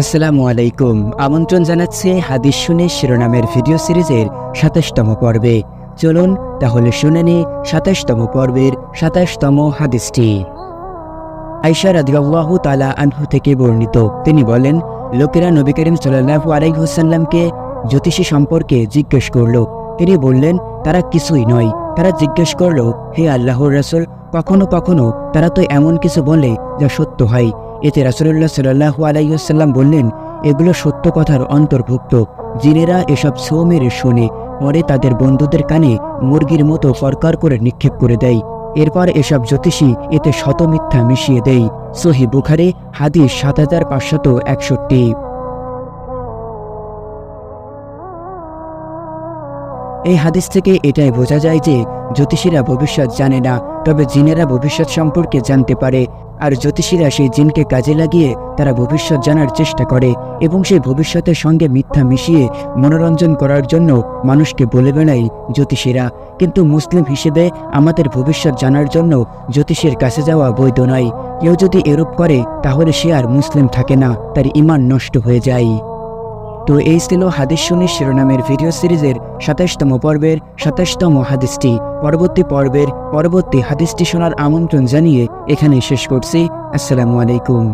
আসসালামু আলাইকুম আমন্ত্রণ জানাচ্ছি হাদিস শুনে শিরোনামের ভিডিও সিরিজের সাতাশতম পর্বে। চলুন তাহলে শুনে নি সাতাশতম পর্বের সাতাশতম হাদিসটি। আইসা রাদিয়াল্লাহু তালা আনহু থেকে বর্ণিত। তিনি বলেন, লোকেরা নবী করিম সাল্লাল্লাহু আলাইহি ওয়াসাল্লামকে জ্যোতিষী সম্পর্কে জিজ্ঞেস করল। তিনি বললেন, তারা কিছুই নয়। তারা জিজ্ঞেস করল, হে আল্লাহর রাসূল, কখনো কখনো তারা তো এমন কিছু বলে যা সত্য হয়। এতে রাসূলুল্লাহ সাল্লাল্লাহু আলাইহি ওয়াসাল্লাম বললেন, এগুলো সত্য কথার অন্তর্ভুক্ত। জিনেরা এসব ছো মেরে শোনে, পরে তাদের বন্ধুদের কানে মুরগির মতো ফরকার করে নিক্ষেপ করে দেয়। এরপর এসব জ্যোতিষী এতে শত মিথ্যা মিশিয়ে দেয়। সহি বুখারে, হাদিস সাত হাজার পাঁচশত একষট্টি। এই হাদিস থেকে এটাই বোঝা যায় যে, জ্যোতিষীরা ভবিষ্যৎ জানে না, তবে জিনেরা ভবিষ্যৎ সম্পর্কে জানতে পারে। আর জ্যোতিষীরা সেই জিনকে কাজে লাগিয়ে তারা ভবিষ্যৎ জানার চেষ্টা করে এবং সেই ভবিষ্যতের সঙ্গে মিথ্যা মিশিয়ে মনোরঞ্জন করার জন্য মানুষকে বলে বেড়ায় জ্যোতিষীরা। কিন্তু মুসলিম হিসেবে আমাদের ভবিষ্যৎ জানার জন্য জ্যোতিষীর কাছে যাওয়া বৈধ নয়। কেউ যদি এরূপ করে, তাহলে সে আর মুসলিম থাকে না, তার ইমান নষ্ট হয়ে যায়। তো এই ছিল হাদিস শুনি শিরোনামের ভিডিও সিরিজের সাতাশতম পর্বের সাতাশতম হাদিসটি। পরবর্তী পর্বের পরবর্তী হাদিসটি শোনার আমন্ত্রণ জানিয়ে এখানে শেষ করছি। আসসালামু আলাইকুম।